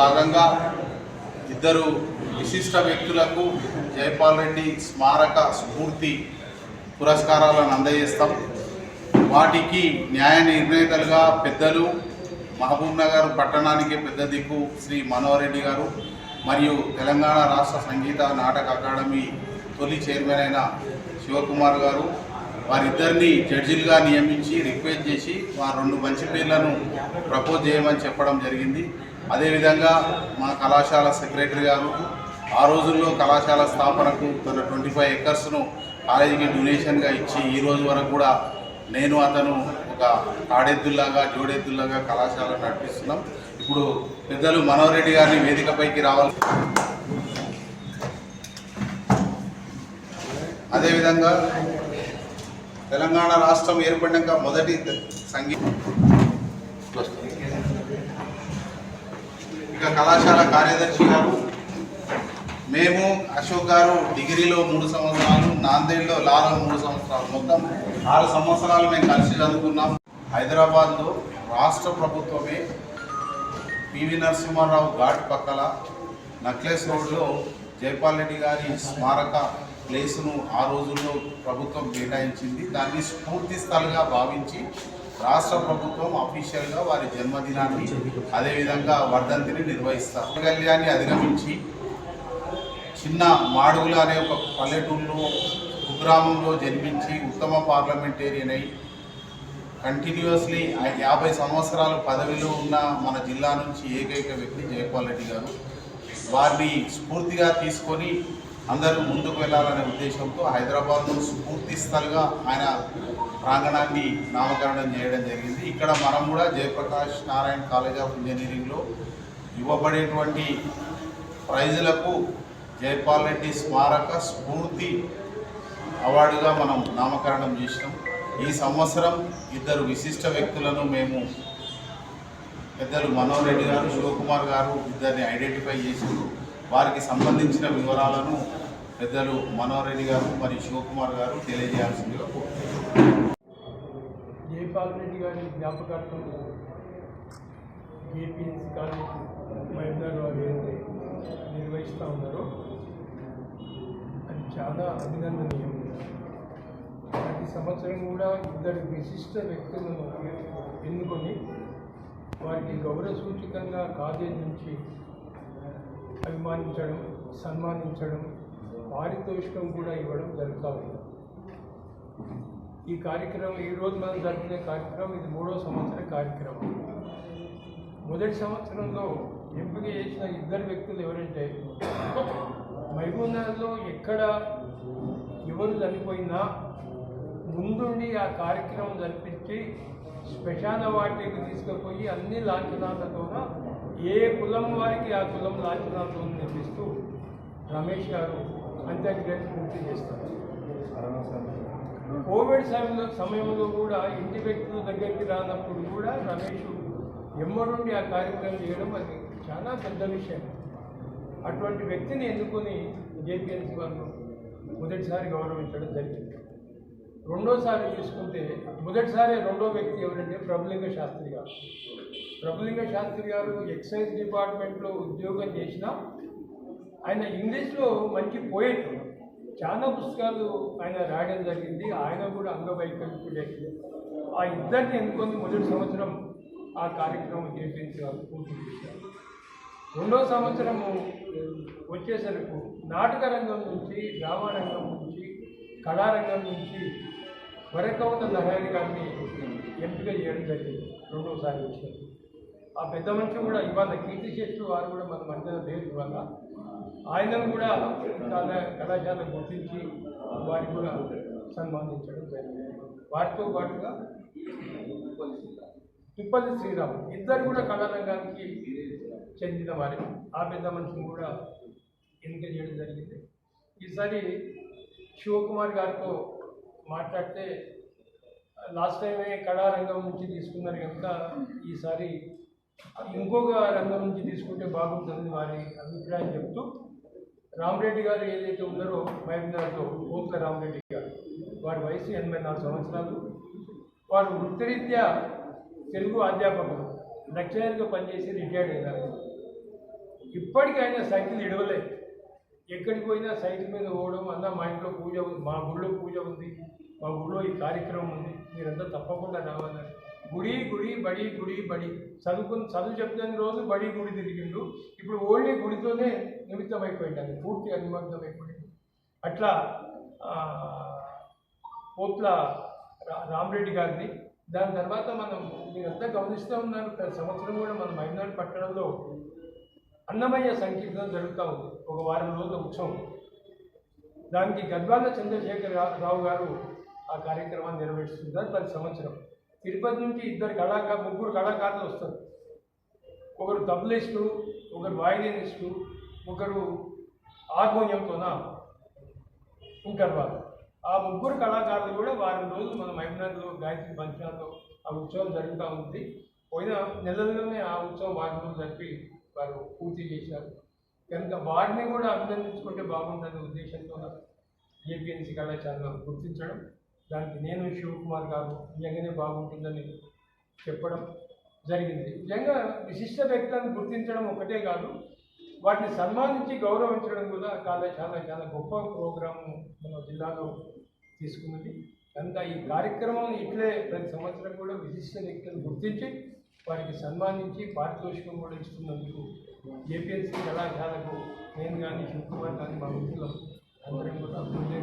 భాగంగా ఇద్దరు విశిష్ట వ్యక్తులకు జైపాల్ రెడ్డి స్మారక స్ఫూర్తి పురస్కారాలను అందజేస్తాం. వాటికి న్యాయ నిర్ణేతలుగా పెద్దలు మహబూబ్ నగర్ పట్టణానికి పెద్ద దిక్కు శ్రీ మనోహర్ రెడ్డి గారు మరియు తెలంగాణ రాష్ట్ర సంగీత నాటక అకాడమీ తొలి చైర్మన్ అయిన శివకుమార్ గారు. వారిద్దరిని జడ్జిలుగా నియమించి రిక్వెస్ట్ చేసి వారు రెండు మంచి పేర్లను ప్రపోజ్ చేయమని చెప్పడం జరిగింది. అదేవిధంగా మా కళాశాల సెక్రటరీ గారు ఆ రోజుల్లో కళాశాల స్థాపనకు తన ట్వంటీ ఫైవ్ ఎకర్స్ను కాలేజీకి డొనేషన్గా ఇచ్చి ఈ రోజు వరకు కూడా నేను అతను ఒక ఆడెద్దుల్లాగా జోడెద్దుల్లాగా కళాశాల నడిపిస్తున్నాం. ఇప్పుడు పెద్దలు మనోహర్ రెడ్డి గారిని వేదికపైకి రావాలి. అదేవిధంగా తెలంగాణ రాష్ట్రం ఏర్పడినాక మొదటి సంగీతం ఇక కళాశాల కార్యదర్శి గారు మేము అశోక్ గారు డిగ్రీలో మూడు సంవత్సరాలు నాందేడ్లో లాలో మూడు సంవత్సరాలు. మొత్తం ఆరు సంవత్సరాలు మేము కలిసి చదువుకున్నాం. హైదరాబాద్లో రాష్ట్ర ప్రభుత్వమే పివి నరసింహారావు ఘాట్ పక్కల నక్లెస్ రోడ్లో జైపాల్ రెడ్డి గారి స్మారక ప్లేసును ఆ రోజుల్లో ప్రభుత్వం కేటాయించింది. దాన్ని స్ఫూర్తి స్థలంగా భావించి రాష్ట్ర ప్రభుత్వం అఫీషియల్గా వారి జన్మదినాన్ని అదేవిధంగా వర్ధంతిని నిర్వహిస్తారు. కళ్యాణ్ని అధిగమించి చిన్న మాడుగుల అనే ఒక పల్లెటూరులో కుగ్రామంలో జన్మించి ఉత్తమ పార్లమెంటేరియన్ అయి కంటిన్యూస్లీ యాభై సంవత్సరాలు పదవిలో ఉన్న మన జిల్లా నుంచి ఏకైక వ్యక్తి జయపాల్ రెడ్డి గారు. వారిని స్ఫూర్తిగా తీసుకొని అందరూ ముందుకు వెళ్ళాలనే ఉద్దేశంతో హైదరాబాద్లో స్ఫూర్తి స్థలుగా ఆయన ప్రాంగణాన్ని నామకరణం చేయడం జరిగింది. ఇక్కడ మనం కూడా జయప్రకాష్ నారాయణ కాలేజ్ ఆఫ్ ఇంజనీరింగ్లో ఇవ్వబడేటువంటి ప్రైజులకు జయపాల్ రెడ్డి స్మారక స్ఫూర్తి అవార్డుగా మనం నామకరణం చేసినాం. ఈ సంవత్సరం ఇద్దరు విశిష్ట వ్యక్తులను మేము పెద్దలు మనోహర్ రెడ్డి గారు శివకుమార్ గారు ఇద్దరిని ఐడెంటిఫై చేసి వారికి సంబంధించిన వివరాలను పెద్దలు మనోహర్ రెడ్డి గారు మరియు శివకుమార్ గారు తెలియజేయాల్సిందిగా కోరుతున్నాను జయపాల్ రెడ్డి గారి జ్ఞాపకార్థం ఏపీఎస్సీ కాలేజ్ మహిళలు వారు ఏదైతే నిర్వహిస్తూ ఉన్నారో అది చాలా అభినందనీయం. ప్రతి సంవత్సరం కూడా ఇద్దరు విశిష్ట వ్యక్తులను ఎన్నుకొని వారికి గౌరవ సూచికంగా కాలేజ్ నుంచి అభిమానించడం సన్మానించడం పారితోషికం కూడా ఇవ్వడం జరుగుతూ ఉంది. ఈ కార్యక్రమం ఈ రోజు మనం జరుపుకునే కార్యక్రమం ఇది మూడో సంవత్సర కార్యక్రమం. మొదటి సంవత్సరంలో ఎంపిక చేసిన ఇద్దరు వ్యక్తులు ఎవరంటే మహబూబ్నగర్లో ఎక్కడ ఎవరు చనిపోయినా ముందుండి ఆ కార్యక్రమం జరిపించి శ్మశాన వాటికి తీసుకుపోయి అన్ని లాంఛనాలతోన ఏ కులం వారికి ఆ కులం లాంఛనాలతో నిర్మిస్తూ రమేష్ గారు అంత్యక్రియలు పూర్తి చేస్తారు. కోవిడ్ సమయంలో సమయంలో కూడా ఇంటి వ్యక్తుల దగ్గరికి రానప్పుడు కూడా రమేష్ ఎమ్మడుండి ఆ కార్యక్రమం చేయడం అది చాలా పెద్ద విషయం. అటువంటి వ్యక్తిని ఎన్నుకొని జేపీఎన్సీ వాళ్ళు మొదటిసారి గౌరవించడం జరిగింది. రెండోసారి చూసుకుంటే మొదటిసారి రెండో వ్యక్తి ఎవరంటే ప్రభులింగ శాస్త్రి గారు. ప్రభులింగ శాస్త్రి గారు ఎక్సైజ్ డిపార్ట్మెంట్లో ఉద్యోగం చేసిన ఆయన ఇంగ్లీష్లో మంచి పోయిట్ చాలా పుస్తకాలు ఆయన రాయడం జరిగింది. ఆయన కూడా అంగవైకల్పుడే. ఆ ఇద్దరిని ఎన్నుకొని మొదటి సంవత్సరం ఆ కార్యక్రమం చేపించి వాళ్ళు పూర్తి చేశారు. రెండో సంవత్సరము వచ్చేసరికి నాటక రంగం నుంచి డ్రామా రంగం నుంచి కళారంగం నుంచి వరకౌత లహరి గారిని ఎంపిక చేయడం జరిగింది. రెండోసారి వచ్చారు. ఆ పెద్ద మనిషి కూడా ఇవాళ కీర్తి శెట్టి వారు కూడా మన మధ్యన లేరు ఇవాళ. ఆయనను కూడా చాలా కళాశాల గుర్తించి వారికి కూడా సన్మానించడం జరిగింది. వాటితో పాటుగా తిప్పల్లి శ్రీరామ్ ఇద్దరు కూడా కళారంగానికి చెందిన వారి. ఆ పెద్ద మనిషిని కూడా ఎన్నిక చేయడం జరిగింది. ఈసారి శివకుమార్ గారితో మాట్లాడితే లాస్ట్ టైమే కళారంగం నుంచి తీసుకున్నారు కనుక ఈసారి ఇంకొక రంగం నుంచి తీసుకుంటే బాగుంటుంది వారి అభిప్రాయం చెప్తూ రామరెడ్డి గారు ఏదైతే ఉన్నారో మహబూబ్నగర్లో ఓంక రామరెడ్డి గారు. వారి వయసు ఎనభై నాలుగు సంవత్సరాలు. వారు వృత్తిరీత్యా తెలుగు అధ్యాపకులు. లెక్చరర్గా పనిచేసి రిటైర్డ్ అయినారు. ఇప్పటికైనా సైకిల్ ఇడవలే. ఎక్కడికి పోయినా సైకిల్ మీద పోవడం అన్న మా ఇంట్లో పూజ ఉంది మా గుళ్ళో పూజ ఉంది మా గుళ్ళో ఈ కార్యక్రమం ఉంది మీరంతా తప్పకుండా రావాలని. గుడి గుడి బడి గుడి బడి. చదువుకుని చదువు చెప్తున్న రోజు బడి గుడి తిరిగిండు. ఇప్పుడు ఓన్లీ గుడితోనే నిమిత్తం అయిపోయింది అది పూర్తిగా నిమగ్నం అయిపోయింది అట్లా పోట్ల రామరెడ్డి గారిని దాని తర్వాత మనం మీరంతా గమనిస్తూ ఉన్నారు ప్రతి సంవత్సరం కూడా మన మైనార్ పట్టణంలో అన్నమయ్య సంకీర్తన జరుగుతూ ఉంది ఒక వారం రోజుల ఉత్సవం దానికి గద్వాల చంద్రశేఖర్ రావు గారు ఆ కార్యక్రమాన్ని నిర్వహిస్తున్నారు ప్రతి సంవత్సరం. తిరుపతి నుంచి ఇద్దరు కళాకారు ముగ్గురు కళాకారులు వస్తారు. ఒకరు తబలిస్టు ఒకరు వాయిలినిస్టు ఒకరు ఆర్మోనియంతోన ఉంటారు వాళ్ళు ఆ ముగ్గురు కళాకారులు కూడా వారం రోజులు మన మైనార్లో గాయత్రి పంచాలతో ఆ ఉత్సవం జరుగుతూ ఉంది. పోయిన నెలలోనే ఆ ఉత్సవం వారం రోజులు జరిపి వారు పూర్తి చేశారు. కనుక వారిని కూడా అభినందించుకుంటే బాగుందనే ఉద్దేశంతో ఏపీఎన్సీ కళాశాలను గుర్తించడం దానికి నేను శివకుమార్ గారు నిజంగానే బాగుంటుందని చెప్పడం జరిగింది. నిజంగా విశిష్ట వ్యక్తులను గుర్తించడం ఒకటే కాదు వాటిని సన్మానించి గౌరవించడం కూడా చాలా చాలా చాలా గొప్ప ప్రోగ్రాం మన జిల్లాలో తీసుకున్నది. కనుక ఈ కార్యక్రమం ఇట్లే ప్రతి సంవత్సరం కూడా విశిష్ట వ్యక్తులను గుర్తించి వారికి సన్మానించి పారితోషికం కూడా ఇస్తున్నందుకు ఏపీఎస్సీ కళాశాలకు నేను కానీ శివకుమార్ కానీ మా మిత్రులు అందరం కూడా అభివృద్ధి